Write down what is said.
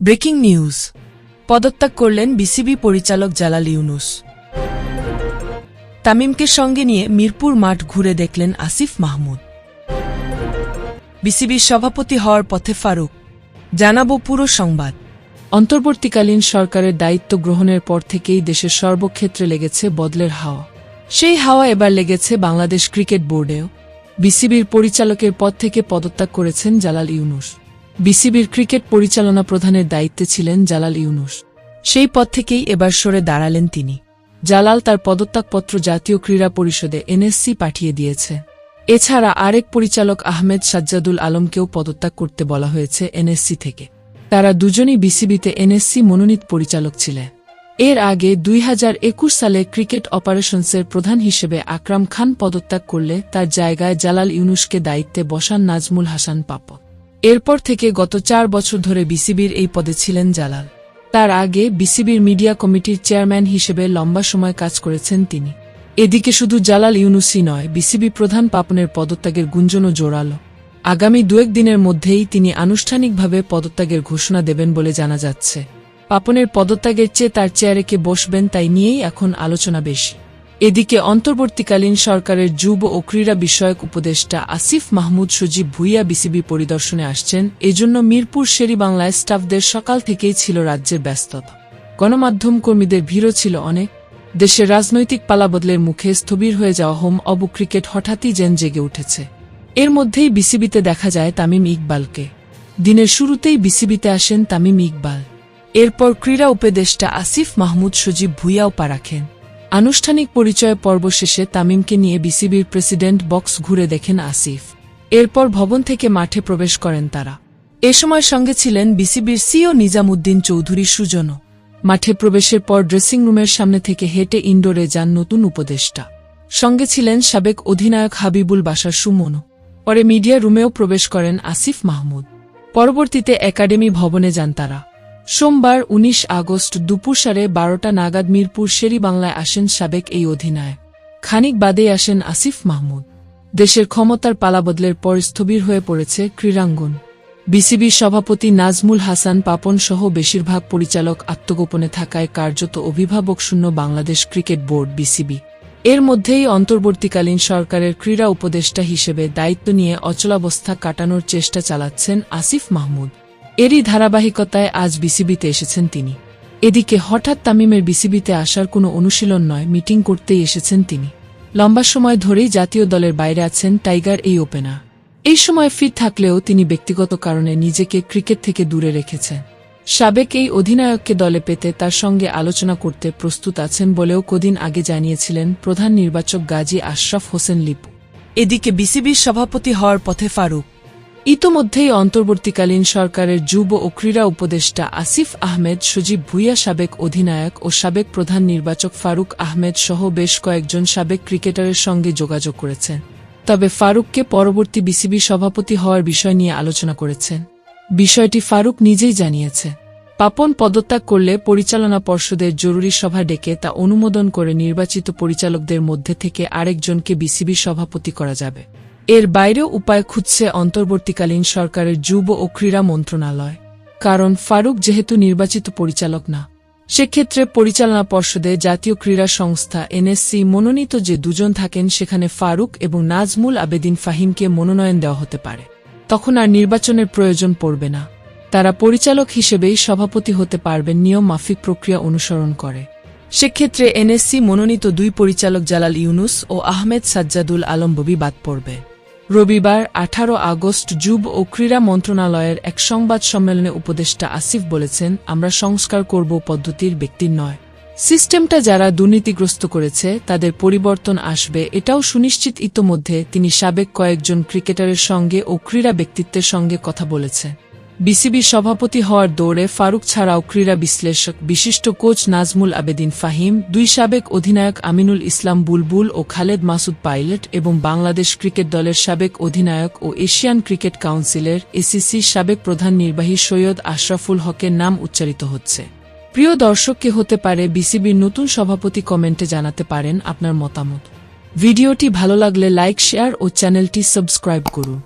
Breaking news. পদত্যাগ করলেন BCB পরিচালক জালাল ইউনুস। তামিমকে সঙ্গে নিয়ে মিরপুর মাঠ ঘুরে দেখলেন আসিফ মাহমুদ। বিসিবির সভাপতি হওয়ার পথে ফারুক। জানাব পুরো সংবাদ। অন্তর্বর্তীকালীন সরকারের দায়িত্ব গ্রহণের পর থেকেই দেশের সর্বক্ষেত্রে লেগেছে বদলের হাওয়া। সেই হাওয়া এবার লেগেছে বাংলাদেশ ক্রিকেট বোর্ডেও। বিসিবির পরিচালকের পদ থেকে পদত্যাগ করেছেন জালাল ইউনুস। বিসিবির ক্রিকেট পরিচালনা প্রধানের দায়িত্বে ছিলেন জালাল ইউনুস। সেই পদ থেকেই এবার সরে দাঁড়ালেন তিনি। জালাল তার পদত্যাগপত্র জাতীয় ক্রীড়া পরিষদে এনএসসি পাঠিয়ে দিয়েছে। এছাড়া আরেক পরিচালক আহমেদ সাজ্জাদুল আলমকেও পদত্যাগ করতে বলা হয়েছে এনএসসি থেকে। তারা দুজনই বিসিবিতে এনএসসি মনোনীত পরিচালক ছিলেন। এর আগে দুই হাজার একুশ সালে ক্রিকেট অপারেশনসের প্রধান হিসেবে আকরাম খান পদত্যাগ করলে তার জায়গায় জালাল ইউনুসকে দায়িত্বে বসান নাজমুল হাসান পাপ এরপর থেকে গত চার বছর ধরে বিসিবির এই পদে ছিলেন জালাল। তার আগে বিসিবির মিডিয়া কমিটির চেয়ারম্যান হিসেবে লম্বা সময় কাজ করেছেন তিনি। এদিকে শুধু জালাল ইউনুসি নয়, বিসিবি প্রধান পাপনের পদত্যাগের গুঞ্জনও জোরালো। আগামী দুয়েক দিনের মধ্যেই তিনি আনুষ্ঠানিকভাবে পদত্যাগের ঘোষণা দেবেন বলে জানা যাচ্ছে। পাপনের পদত্যাগের চেয়ে তার চেয়ারে কে বসবেন তাই নিয়েই এখন আলোচনা বেশি। এদিকে অন্তর্বর্তীকালীন সরকারের যুব ও ক্রীড়া বিষয়ক উপদেষ্টা আসিফ মাহমুদ সজীব ভুইয়া বিসিবি পরিদর্শনে আসছেন। এজন্য মিরপুর শেরি বাংলায় স্টাফদের সকাল থেকেই ছিল রাজ্যের ব্যস্ততা। গণমাধ্যম কর্মীদের ভিড়ও ছিল অনেক। দেশের রাজনৈতিক পালাবদলের মুখে স্থবির হয়ে যাওয়া হোম অবু ক্রিকেট হঠাৎই জেন জেগে উঠেছে। এর মধ্যেই বিসিবিতে দেখা যায় তামিম ইকবালকে। দিনের শুরুতেই বিসিবিতে আসেন তামিম ইকবাল। এরপর ক্রীড়া উপদেষ্টা আসিফ মাহমুদ সজীব ভুইয়াও পা রাখেন আনুষ্ঠানিক পরিচয় পর্ব শেষে তামিমকে নিয়ে বিসিবির প্রেসিডেন্ট বক্স ঘুরে দেখেন আসিফ। এরপর ভবন থেকে মাঠে প্রবেশ করেন তারা। এ সময় সঙ্গে ছিলেন বিসিবির সিও নিজামুদ্দিন চৌধুরী সুজনও। মাঠে প্রবেশের পর ড্রেসিং রুমের সামনে থেকে হেঁটে ইনডোরে যান নতুন উপদেষ্টা। সঙ্গে ছিলেন সাবেক অধিনায়ক হাবিবুল বাসার সুমনও। পরে মিডিয়া রুমেও প্রবেশ করেন আসিফ মাহমুদ। পরবর্তীতে একাডেমি ভবনে যান তারা। সোমবার ১৯ আগস্ট দুপুর সাড়ে বারোটা নাগাদ মিরপুর শেরি বাংলায় আসেন সাবেক এই অধিনায়ক। খানিক বাদেই আসেন আসিফ মাহমুদ। দেশের ক্ষমতার পালাবদলের পর স্থবির হয়ে পড়েছে ক্রীড়াঙ্গন। বিসিবির সভাপতি নাজমুল হাসান পাপন সহ বেশিরভাগ পরিচালক আত্মগোপনে থাকায় কার্যত অভিভাবক শূন্য বাংলাদেশ ক্রিকেট বোর্ড বিসিবি। এর মধ্যেই অন্তর্বর্তীকালীন সরকারের ক্রীড়া উপদেষ্টা হিসেবে দায়িত্ব নিয়ে অচলাবস্থা কাটানোর চেষ্টা চালাচ্ছেন আসিফ মাহমুদ। এরই ধারাবাহিকতায় আজ বিসিবিতে এসেছেন তিনি। এদিকে হঠাৎ তামিমের বিসিবিতে আসার কোনো অনুশীলন নয়, মিটিং করতেই এসেছেন তিনি। লম্বা সময় ধরেই জাতীয় দলের বাইরে আছেন টাইগার এই ওপেনার। এই সময় ফিট থাকলেও তিনি ব্যক্তিগত কারণে নিজেকে ক্রিকেট থেকে দূরে রেখেছেন। সাবেক এই অধিনায়ককে দলে পেতে তার সঙ্গে আলোচনা করতে প্রস্তুত আছেন বলেও কদিন আগে জানিয়েছিলেন প্রধান নির্বাচক গাজী আশরাফ হোসেন লিপু। এদিকে বিসিবির সভাপতি হওয়ার পথে ফারুক ইতোমধ্যেই অন্তর্বর্তীকালীন সরকারের যুব ও ক্রীড়া উপদেষ্টা আসিফ আহমেদ, সজীব ভুইয়া সাবেক অধিনায়ক ও সাবেক প্রধান নির্বাচক ফারুক আহমেদ সহ বেশ কয়েকজন সাবেক ক্রিকেটারের সঙ্গে যোগাযোগ করেছেন। তবে ফারুককে পরবর্তী বিসিবি সভাপতি হওয়ার বিষয় নিয়ে আলোচনা করেছেন। বিষয়টি ফারুক নিজেই জানিয়েছে। পাপন পদত্যাগ করলে পরিচালনা পর্ষদের জরুরি সভা ডেকে তা অনুমোদন করে নির্বাচিত পরিচালকদের মধ্যে থেকে আরেকজনকে বিসিবি সভাপতি করা যাবে। এর বাইরেও উপায় খুঁজছে অন্তর্বর্তীকালীন সরকারের যুব ও ক্রীড়া মন্ত্রণালয়। কারণ ফারুক যেহেতু নির্বাচিত পরিচালক না, সেক্ষেত্রে পরিচালনা পর্ষদে জাতীয় ক্রীড়া সংস্থা এনএসসি মনোনীত যে দুজন থাকেন সেখানে ফারুক এবং নাজমুল আবেদিন ফাহিমকে মনোনয়ন দেওয়া হতে পারে। তখন আর নির্বাচনের প্রয়োজন পড়বে না। তারা পরিচালক হিসেবেই সভাপতি হতে পারবেন নিয়ম মাফিক প্রক্রিয়া অনুসরণ করে। সেক্ষেত্রে এনএসসি মনোনীত দুই পরিচালক জালাল ইউনুস ও আহমেদ সাজ্জাদুল আলম ববি বাদ পড়বে। রবিবার আঠারো আগস্ট যুব ও ক্রীড়া মন্ত্রণালয়ের এক সংবাদ সম্মেলনে উপদেষ্টা আসিফ বলেছেন, আমরা সংস্কার করব পদ্ধতির ব্যক্তির নয়। সিস্টেমটা যারা দুর্নীতিগ্রস্ত করেছে, তাদের পরিবর্তন আসবে, এটাও সুনিশ্চিত ইতোমধ্যে, তিনি সাবেক কয়েকজন ক্রিকেটারের সঙ্গে ও ক্রীড়া ব্যক্তিত্বের সঙ্গে কথা বলেছেন। বিসিবি সভাপতি হওয়ার দৌড়ে ফারুক ছাড়াও ক্রীড়া বিশ্লেষক বিশিষ্ট কোচ নাজমুল আবেদিন ফাহিম, দুই সাবেক অধিনায়ক আমিনুল ইসলাম বুলবুল ও খালেদ মাসুদ পাইলট এবং বাংলাদেশ ক্রিকেট দলের সাবেক অধিনায়ক ও এশিয়ান ক্রিকেট কাউন্সিলের এসিসি সাবেক প্রধান নির্বাহী সৈয়দ আশরাফুল হকের নাম উচ্চারিত হচ্ছে। প্রিয় দর্শক, কে হতে পারে বিসিবির নতুন সভাপতি কমেন্টে জানাতে পারেন আপনার মতামত। ভিডিওটি ভালো লাগলে লাইক, শেয়ার ও চ্যানেলটি সাবস্ক্রাইব করুন।